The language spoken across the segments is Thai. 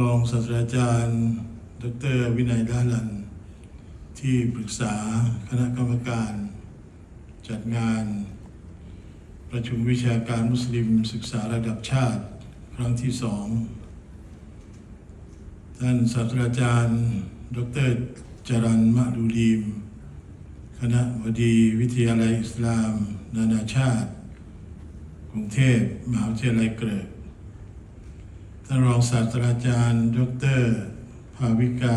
รองศาสตราจารย์ ดร วินัยดาลัน ที่ปรึกษาคณะกรรมการ จัดงาน ประชุมวิชาการมุสลิมศึกษาระดับชาติครั้งที่สองท่านศาสตราจารย์ ดรจรันมะดูดีม คณะบดีวิทยาลัยอิสลาม นานาชาติ กรุงเทพมหาวิทยาลัยเกริก ท่านรองศาสตราจารย์ ดร ภาวิกา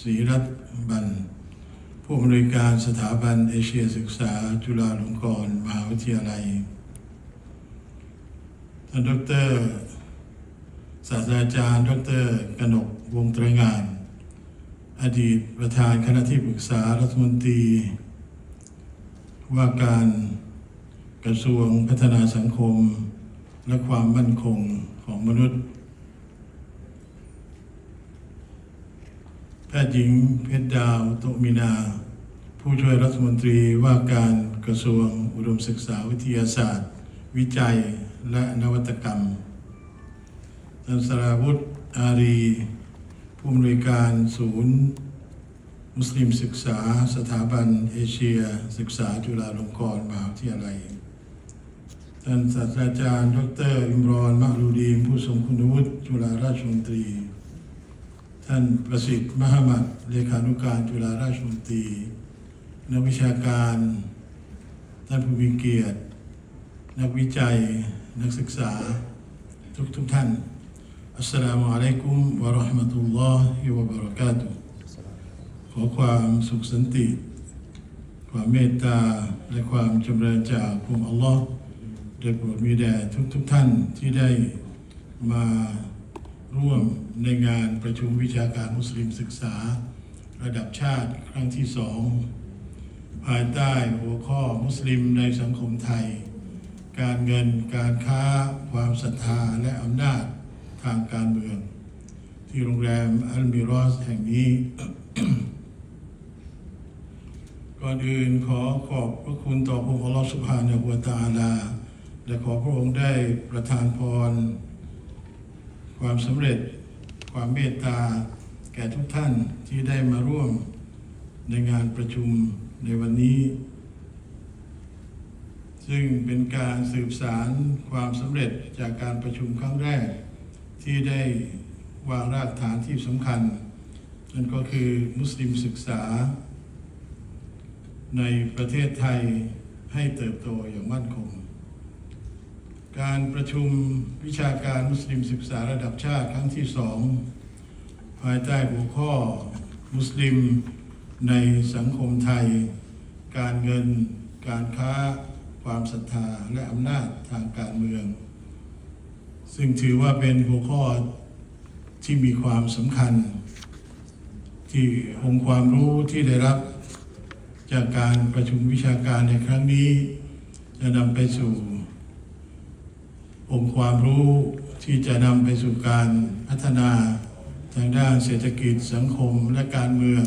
ศรีรัตน์บัน ผู้อำนวยการสถาบันเอเชียศึกษา จุฬาลงกรณ์มหาวิทยาลัย ท่านดร ศาสตราจารย์ ดรกนกวงตรงาน อดีตประธานคณะที่ปรึกษารัฐมนตรี ว่าการกระทรวงพัฒนาสังคม และความมั่นคงของมนุษย์ แพทย์หญิงเพชรดาวโตมินา ผู้ช่วยรัฐมนตรีว่าการกระทรวงอุดมศึกษาวิทยาศาสตร์ วิจัยและนวัตกรรมท่านสราวุฒิอารี ผู้อำนวยการศูนย์ มุสลิมศึกษาสถาบันเอเชีย ศึกษาจุฬาลงกรณ์มหาวิทยาลัยท่านศาสตราจารย์ ดร อิมรอนมะรูดีมผู้ทรงคุณวุฒิจุฬาราชมนตรี ท่านประสิทธิ์มหามัดเลขานุการจุฬาราชมนตรีนักวิชาการ ท่านผู้มีเกียรติ นักวิจัย นักศึกษา ทุกทุกท่าน อัสสลามุอะลัยกุมวะราะห์มะตุลลอฮิวะบะเราะกาตุขอความสุขสันติ ความเมตตา และความจำเริญจากพระองค์อัลลอฮ์ได้โปรดมีแด่ทุกทุกท่านที่ได้มา ร่วมในงานประชุมวิชาการมุสลิมศึกษา ระดับชาติครั้งที่สองภายใต้หัวข้อมุสลิมในสังคมไทย การเงินการค้า ความศรัทธาและอำนาจทางการเมือง ที่โรงแรมอัลมิรอสแห่งนี้ ก่อนอื่นขอขอบพระคุณต่อพระองค์อัลลอฮฺสุบฮานะฮูวะตาลา และขอพระองค์ได้ประทานพร ความสำเร็จความเมตตา แก่ทุกท่านที่ได้มาร่วมในงานประชุมในวันนี้ ซึ่งเป็นการสืบสารความสำเร็จจากการประชุมครั้งแรก ที่ได้วางรากฐานที่สำคัญ นั่นก็คือมุสลิมศึกษา ในประเทศไทยให้เติบโตอย่างมั่นคง การประชุมวิชาการมุสลิมศึกษาระดับชาติครั้งที่สองภายใต้หัวข้อมุสลิมในสังคมไทย การเงิน การค้า ความศรัทธาและอำนาจทางการเมือง ซึ่งถือว่าเป็นหัวข้อที่มีความสำคัญ ที่องค์ความรู้ที่ได้รับจากการประชุมวิชาการในครั้งนี้ จะนำไปสู่ องค์ความรู้ที่จะนำไปสู่การพัฒนาทางด้านเศรษฐกิจสังคมและการเมือง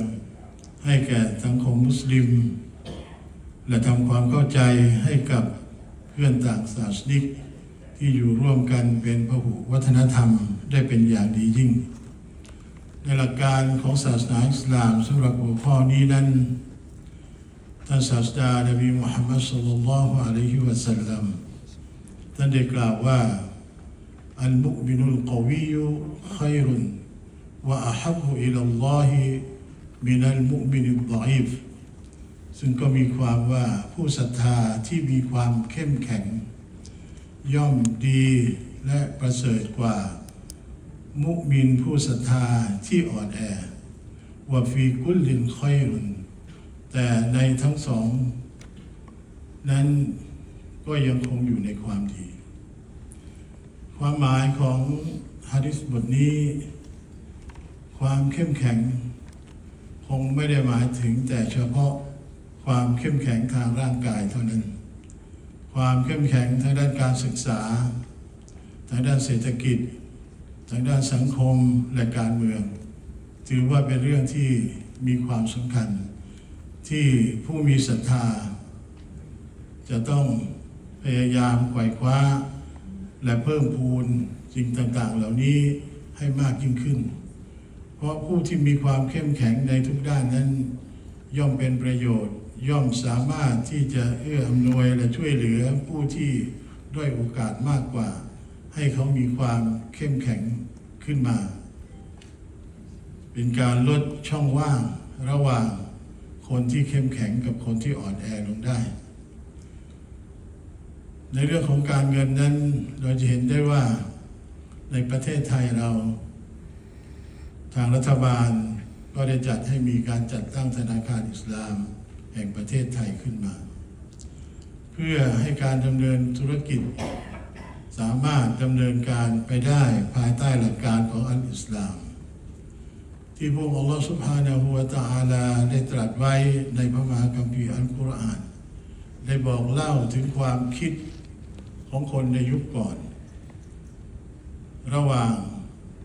ให้แก่สังคมมุสลิม และทำความเข้าใจให้กับเพื่อนต่างศาสนิก ที่อยู่ร่วมกันเป็นพหุวัฒนธรรมได้เป็นอย่างดียิ่ง ในหลักการของศาสนาอิสลามสำหรับหัวข้อนี้นั้นท่านศาสดานบีมุฮัมมัดสุลลัลลอฮุอะลัยฮิวะสัลลัม ท่านได้กล่าวว่าอัลมุมินุลกวียุขัยรุนวะอะฮับฮุอิลัลลอฮิมินัลมุมินิดอีฟซึ่งก็มีความว่าผู้ศรัทธาที่มีความเข้มแข็ง ย่อมดีและประเสริฐกว่า มุมินผู้ศรัทธาที่อ่อนแอว่าฟีกุลลินคอยรุนแต่ในทั้งสอง นั้น ก็ยังคงอยู่ในความดี ความหมายของฮะดิษบทนี้ ความเข้มแข็ง คงไม่ได้หมายถึงแต่เฉพาะความเข้มแข็งทางร่างกายเท่านั้น ความเข้มแข็งทางด้านการศึกษา ทางด้านเศรษฐกิจ ทางด้านสังคมและการเมือง ถือว่าเป็นเรื่องที่มีความสำคัญ ที่ผู้มีศรัทธา จะต้อง พยายามไขว่คว้า และเพิ่มพูนสิ่งต่างๆ เหล่านี้ให้มากยิ่งขึ้น เพราะผู้ที่มีความเข้มแข็งในทุกด้านนั้น ย่อมเป็นประโยชน์ ย่อมสามารถที่จะเอื้ออำนวยและช่วยเหลือผู้ที่ด้อยโอกาสมากกว่า ให้เขามีความเข้มแข็งขึ้นมา เป็นการลดช่องว่างระหว่างคนที่เข้มแข็งกับคนที่อ่อนแอลงได้ ในเรื่องของการเงินนั้นเราจะเห็นได้ว่าในประเทศไทยเรา ทางรัฐบาลก็ได้จัดให้มีการจัดตั้งธนาคารอิสลามแห่งประเทศไทยขึ้นมา เพื่อให้การดำเนินธุรกิจ สามารถดำเนินการไปได้ภายใต้หลักการของอัลอิสลาม ที่พระองค์อัลลอฮฺสุบฮานะฮูวะตะอาลาได้ตรัสไว้ในพระมหาคัมภีร์อัลกุรอาน ได้บอกเล่าถึงความคิด ของคนในยุคก่อน ระหว่าง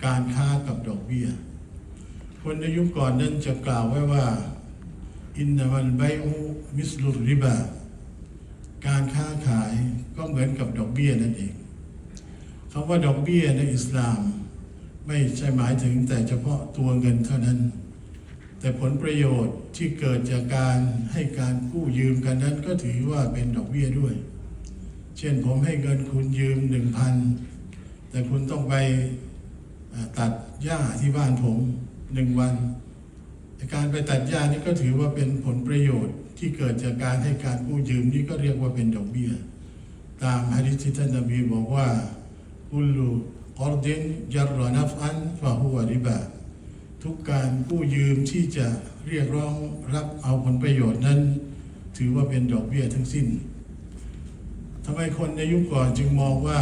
การค้ากับดอกเบี้ย คนในยุคก่อนนั้นจะกล่าวไว้ว่า อินนามันไบอุมิสลุริบาการค้าขายก็เหมือนกับดอกเบี้ยนั่นเองคำว่าดอกเบี้ยในอิสลาม ไม่ใช่หมายถึงแต่เฉพาะตัวเงินเท่านั้น แต่ผลประโยชน์ที่เกิดจากการให้การกู้ยืมกันนั้นก็ถือว่าเป็นดอกเบี้ยด้วย เช่นผมให้เงินคุณยืมหนึ่งพันแต่คุณต้องไปตัดหญ้าที่บ้านผมหนึ่งวันแต่การไปตัดหญ้านี่ก็ถือว่าเป็นผลประโยชน์ที่เกิดจากการให้การกู้ยืมนี่ก็เรียกว่าเป็นดอกเบี้ย ตามฮะดิษที่ท่านนบีบอกว่ากุลูกอรดินยัรรนัฟอันฟาหัวริบาทุกการกู้ยืมที่จะเรียกร้องรับเอาผลประโยชน์นั้น ถือว่าเป็นดอกเบี้ยทั้งสิ้น ทำไมคนในยุคก่อนจึงมองว่า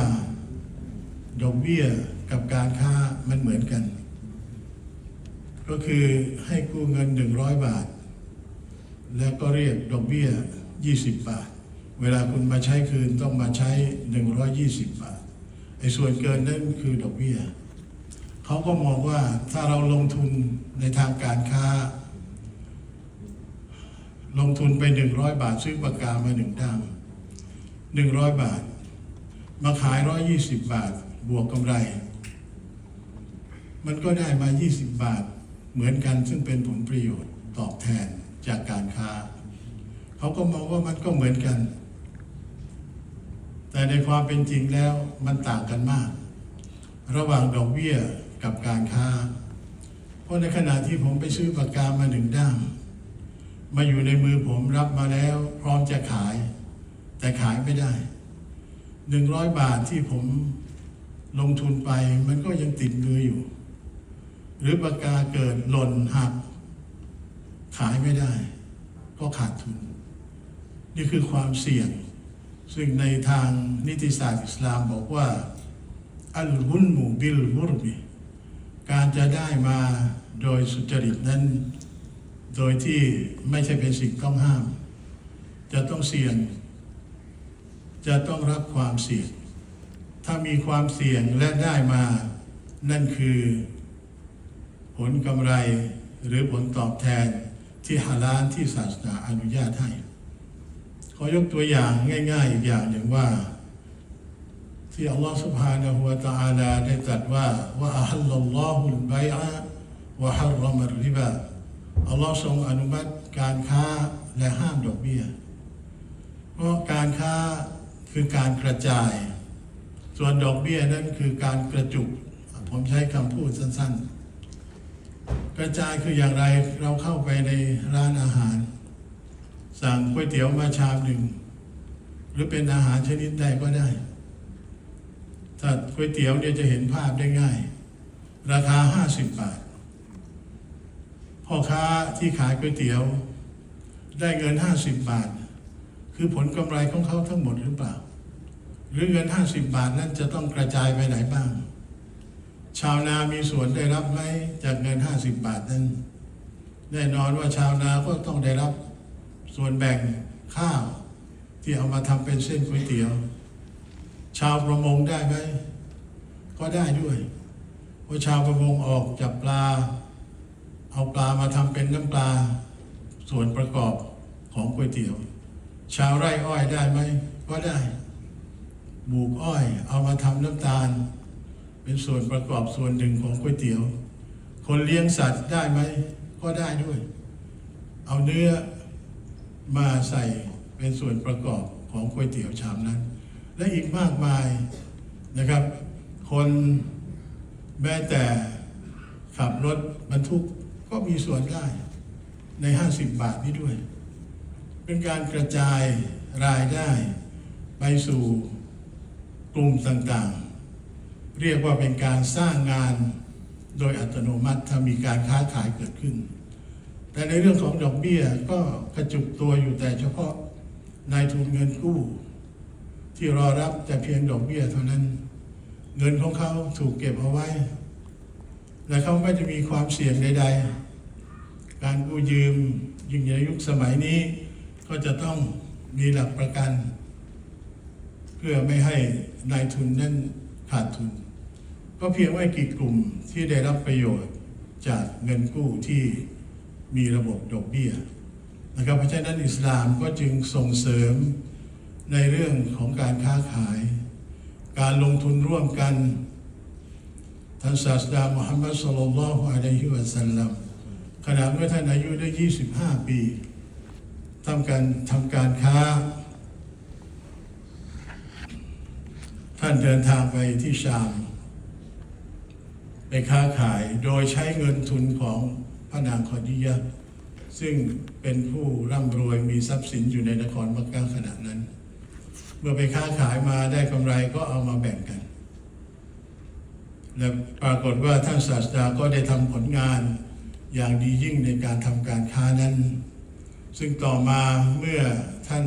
ดอกเบี้ยกับการค้ามันเหมือนกัน ก็คือให้กู้เงิน 100 บาท แล้วก็เรียกดอกเบี้ย 20 บาท เวลาคุณมาใช้คืนต้องมาใช้ 120 บาทไอ้ส่วนเกินนั่นคือดอกเบี้ยเขาก็มองว่าถ้าเราลงทุนในทางการค้า ลงทุนไป 100 บาทซื้อปากกามาหนึ่งด้าม 100 บาท มาขาย 120 บาท บวกกำไร มันก็ได้มา 20 บาท เหมือนกันซึ่งเป็นผลประโยชน์ตอบแทนจากการค้า เขาก็มองว่ามันก็เหมือนกัน แต่ในความเป็นจริงแล้วมันต่างกันมาก ระหว่างดอกเบี้ยกับการค้า เพราะในขณะที่ผมไปซื้อปากกามาหนึ่งด้ามมาอยู่ในมือผมรับมาแล้วพร้อมจะขาย แต่ขายไม่ได้หนึ่งร้อยบาทที่ผมลงทุนไปมันก็ยังติดมืออยู่ หรือปากกาเกิดหล่นหัก ขายไม่ได้ ก็ขาดทุน นี่คือความเสี่ยง ซึ่งในทางนิติศาสตร์อิสลามบอกว่า อัลฮุนมูบิลมุรบิการจะได้มาโดยสุจริตนั้น โดยที่ไม่ใช่เป็นสิ่งต้องห้าม จะต้องเสี่ยง จะต้องรับความเสี่ยง ถ้ามีความเสี่ยงและได้มานั่นคือ ผลกำไรหรือผลตอบแทนที่ฮาลาลที่ศาสนาอนุญาตให้ขอยกตัวอย่างง่าย ๆ อีกอย่างหนึ่งว่า ที่อัลลอฮฺสุบฮานะฮุวาตาอาลาได้ตรัสว่าว่าอัลลอฮฺลอฮุลไบอะวะฮัรรอมริบะอัลลอฮ์ทรงอนุญาตการค้าและห้ามดอกเบี้ย เพราะการค้า คือการกระจาย ส่วนดอกเบี้ยนั้นคือการกระจุก ผมใช้คำพูดสั้น ๆ กระจายคืออย่างไรเราเข้าไปในร้านอาหาร สั่งก๋วยเตี๋ยวมาชามหนึ่ง หรือเป็นอาหารชนิดใดก็ได้ ถ้าก๋วยเตี๋ยวเนี่ยจะเห็นภาพได้ง่าย ราคา 50 บาทพ่อค้าที่ขายก๋วยเตี๋ยว ได้เงิน 50 บาท คือผลกำไรของเขาทั้งหมดหรือเปล่า หรือเงิน50บาทนั้นจะต้องกระจายไปไหนบ้าง ชาวนามีส่วนได้รับไหมจากเงิน50บาทนั้น แน่นอนว่าชาวนาก็ต้องได้รับส่วนแบ่งข้าวที่เอามาทำเป็นเส้นก๋วยเตี๋ยว ชาวประมงได้ไหมก็ได้ด้วยเพราะชาวประมงออกจับปลา เอาปลามาทำเป็นน้ำปลา ส่วนประกอบของก๋วยเตี๋ยว ชาวไร่อ้อยได้ไหมก็ได้ ปลูกอ้อย เอามาทำน้ำตาลเเป็นส่วนประกอบส่วนหนึ่งของก๋วยเตี๋ยว คนเลี้ยงสัตว์ได้ไหมก็ได้ด้วย เอาเนื้อมาใส่เป็นส่วนประกอบของก๋วยเตี๋ยวชามนั้น และอีกมากมายนะครับ คนแม้แต่ขับรถบรรทุกก็มีส่วนได้ใน 50 บาทนี้ด้วย เป็นการกระจายรายได้ไปสู่ กลุ่มต่างๆ เรียกว่าเป็นการสร้างงานโดยอัตโนมัติถ้ามีการค้าขายเกิดขึ้น แต่ในเรื่องของดอกเบี้ยก็กระจุกตัวอยู่แต่เฉพาะนายทุนเงินกู้ ที่รอรับแต่เพียงดอกเบี้ยเท่านั้น เงินของเขาถูกเก็บเอาไว้ และเขาไม่จะมีความเสี่ยงใด ๆ การกู้ยืมยิ่งในยุคสมัยนี้ก็จะต้องมีหลักประกัน เพื่อไม่ให้นายทุนนั้นขาดทุน ก็เพียงไม่กี่กลุ่มที่ได้รับประโยชน์จากเงินกู้ที่มีระบบดอกเบี้ยนะครับเพราะฉะนั้นอิสลามก็จึงส่งเสริมในเรื่องของการค้าขาย การลงทุนร่วมกันท่านศาสดามุฮัมมัดสุลลัลฮุอะลัยฮิวะสัลลัมขณะเมื่อท่านอายุได้ 25 ปีทำการทำการค้า ท่านเดินทางไปที่ชาม ไปค้าขายโดยใช้เงินทุนของพระนางคอดียะซึ่งเป็นผู้ร่ำรวยมีทรัพย์สินอยู่ในนครมักกะขณะนั้น เมื่อไปค้าขายมาได้กำไรก็เอามาแบ่งกัน และปรากฏว่าท่านศาสดาก็ได้ทำผลงานอย่างดียิ่งในการทำการค้านั้น ซึ่งต่อมาเมื่อท่าน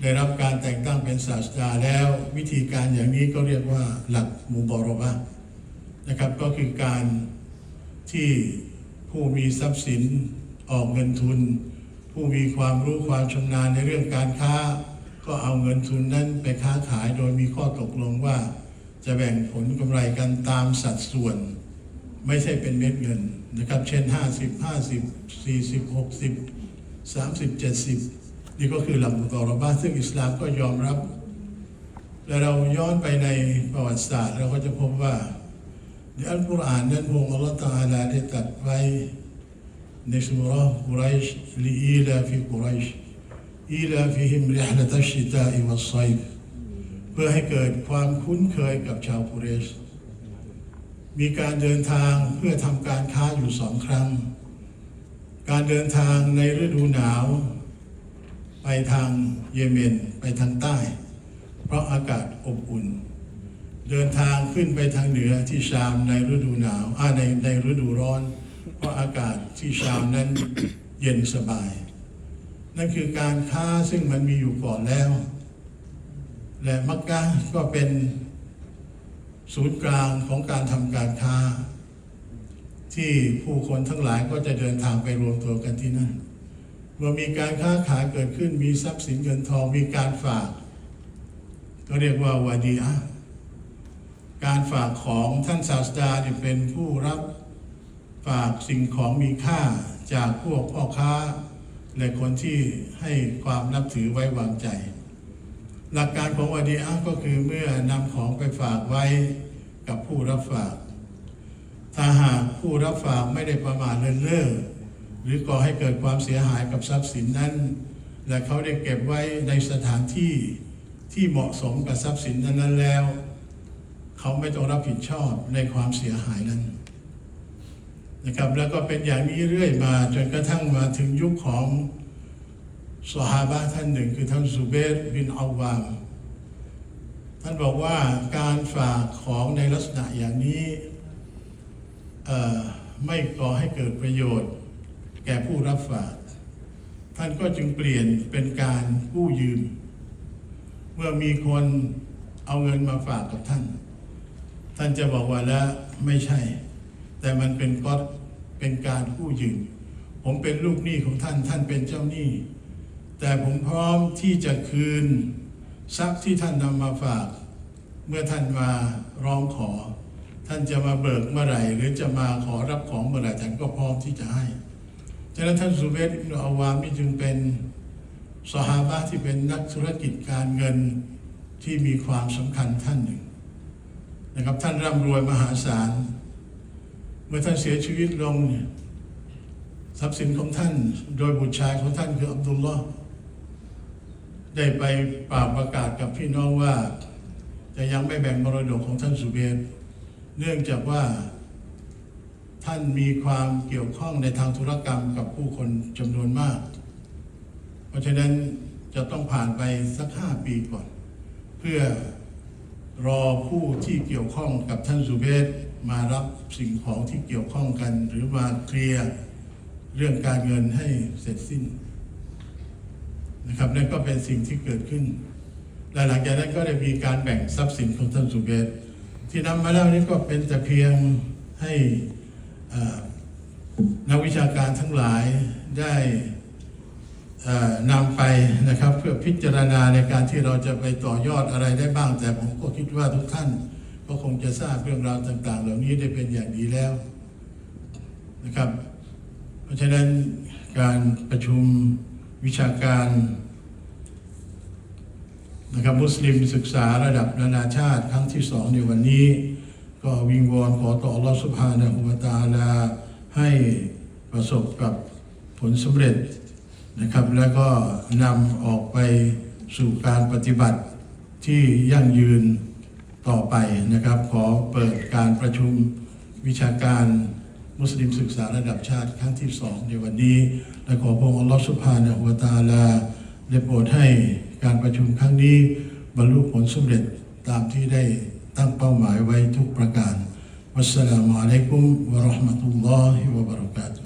ได้รับการแต่งตั้งเป็นศาสดาแล้ว วิธีการอย่างนี้ก็เรียกว่าหลักมูบอรบะนะครับก็คือการที่ผู้มีทรัพย์สินออกเงินทุน ผู้มีความรู้ความชำนาญในเรื่องการค้า ก็เอาเงินทุนนั้นไปค้าขายโดยมีข้อตกลงว่า จะแบ่งผลกำไรกันตามสัดส่วน ไม่ใช่เป็นเม็ดเงินนะครับ เช่น 50 50 40 60 30 70 นี่ก็คือหลักมุตอรบะห์ซึ่งอิสลามก็ยอมรับ และเราย้อนไปในประวัติศาสตร์เราก็จะพบว่าในอัลกุรอานนั้นพระองค์อัลลอฮฺตาลาได้ตรัสไว้ในสุราห์กุไรชลีอีลาฟิกุไรชอีลาฟิฮิมริฮละตัชชิตาอิวัสไซฟเพื่อให้เกิดความคุ้นเคยกับชาวกุเรชมีการเดินทางเพื่อทำการค้าอยู่สองครั้ง การเดินทางในฤดูหนาว ไปทางเยเมนไปทางใต้ เพราะอากาศอบอุ่น เดินทางขึ้นไปทางเหนือที่ชามในฤดูหนาวอ่าในในฤดูร้อน เพราะอากาศที่ชามนั้นเย็นสบาย นั่นคือการค้าซึ่งมันมีอยู่ก่อนแล้ว และมักกะก็เป็นศูนย์กลางของการทำการค้า ที่ผู้คนทั้งหลายก็จะเดินทางไปรวมตัวกันที่นั่น เมื่อมีการค้าขายเกิดขึ้นมีทรัพย์สินเงินทองมีการฝาก ก็เรียกว่าวาดีอะการฝากของท่านศาสดาเนี่ยเป็นผู้รับฝากสิ่งของมีค่าจากพวกพ่อค้า และคนที่ให้ความนับถือไว้วางใจ หลักการของวาดีอะก็คือเมื่อนำของไปฝากไว้กับผู้รับฝาก ถ้าหากผู้รับฝากไม่ได้ประมาทเลินเล่อ หรือก่อให้เกิดความเสียหายกับทรัพย์สินนั้น และเขาได้เก็บไว้ในสถานที่ที่เหมาะสมกับทรัพย์สินนั้นแล้ว เขาไม่ต้องรับผิดชอบในความเสียหายนั้นนะครับแล้วก็เป็นอย่างนี้เรื่อยมาจนกระทั่งมาถึงยุคของสหาบะท่านหนึ่งคือท่านซูเบรบินอาวามท่านบอกว่าการฝากของในลักษณะอย่างนี้ไม่ก่อให้เกิดประโยชน์ แก่ผู้รับฝาก ท่านก็จึงเปลี่ยนเป็นการกู้ยืม เมื่อมีคนเอาเงินมาฝากกับท่าน ท่านจะบอกว่าแล้วไม่ใช่ แต่มันเป็นก๊อตเป็นการกู้ยืม ผมเป็นลูกหนี้ของท่าน ท่านเป็นเจ้าหนี้ แต่ผมพร้อมที่จะคืนทรัพย์ที่ท่านนำมาฝาก เมื่อท่านมาร้องขอ ท่านจะมาเบิกเมื่อไหร่ หรือจะมาขอรับของเมื่อไหร่ท่านก็พร้อมที่จะให้ ฉะนั้นท่านสุเบตอิบนุอาวามนี่จึงเป็นสหาบะที่เป็นนักธุรกิจการเงินที่มีความสำคัญท่านหนึ่งนะครับท่านร่ำรวยมหาศาล เมื่อท่านเสียชีวิตลงเนี่ยทรัพย์สินของท่านโดยบุตรชายของท่านคืออับดุลลอฮ์ได้ไปป่าประกาศกับพี่น้องว่า จะยังไม่แบ่งมรดกของท่านสุเบศเนื่องจากว่า ท่านมีความเกี่ยวข้องในทางธุรกรรมกับผู้คนจำนวนมาก เพราะฉะนั้นจะต้องผ่านไปสักห้าปีก่อน เพื่อรอผู้ที่เกี่ยวข้องกับท่านสุเบศมารับสิ่งของที่เกี่ยวข้องกัน หรือมาเคลียร์เรื่องการเงินให้เสร็จสิ้นนะครับนั่นก็เป็นสิ่งที่เกิดขึ้น และหลังจากนั้นก็ได้มีการแบ่งทรัพย์สินของท่านสุเบศที่นำมาแล้วนี้ก็เป็นแต่เพียงให้ นักวิชาการทั้งหลายได้นำไปนะครับเพื่อพิจารณาในการที่เราจะไปต่อยอดอะไรได้บ้าง แต่ผมก็คิดว่าทุกท่านก็คงจะทราบเรื่องราวต่าง ๆ เหล่านี้ได้เป็นอย่างดีแล้วนะครับ เพราะฉะนั้นการประชุมวิชาการนะครับมุสลิมศึกษาระดับนานาชาติครั้งที่สองในวันนี้ ก็วิงวอนขอต่ออัลลอฮฺสุบฮานะฮูวตาลาให้ประสบกับผลสำเร็จนะครับ แล้วก็นำออกไปสู่การปฏิบัติที่ยั่งยืนต่อไปนะครับ ขอเปิดการประชุมวิชาการมุสลิมศึกษาระดับชาติครั้งที่สองในวันนี้ และขอพระองค์อัลลอฮฺสุบฮานะฮูวตาลาได้โปรดให้การประชุมครั้งนี้บรรลุผลสำเร็จตามที่ได้ ตั้งเป้าหมายไว้ทุกประการ วัสสลามุอะลัยกุมวะเราะห์มะตุลลอฮิวะบะเราะกาตุฮ์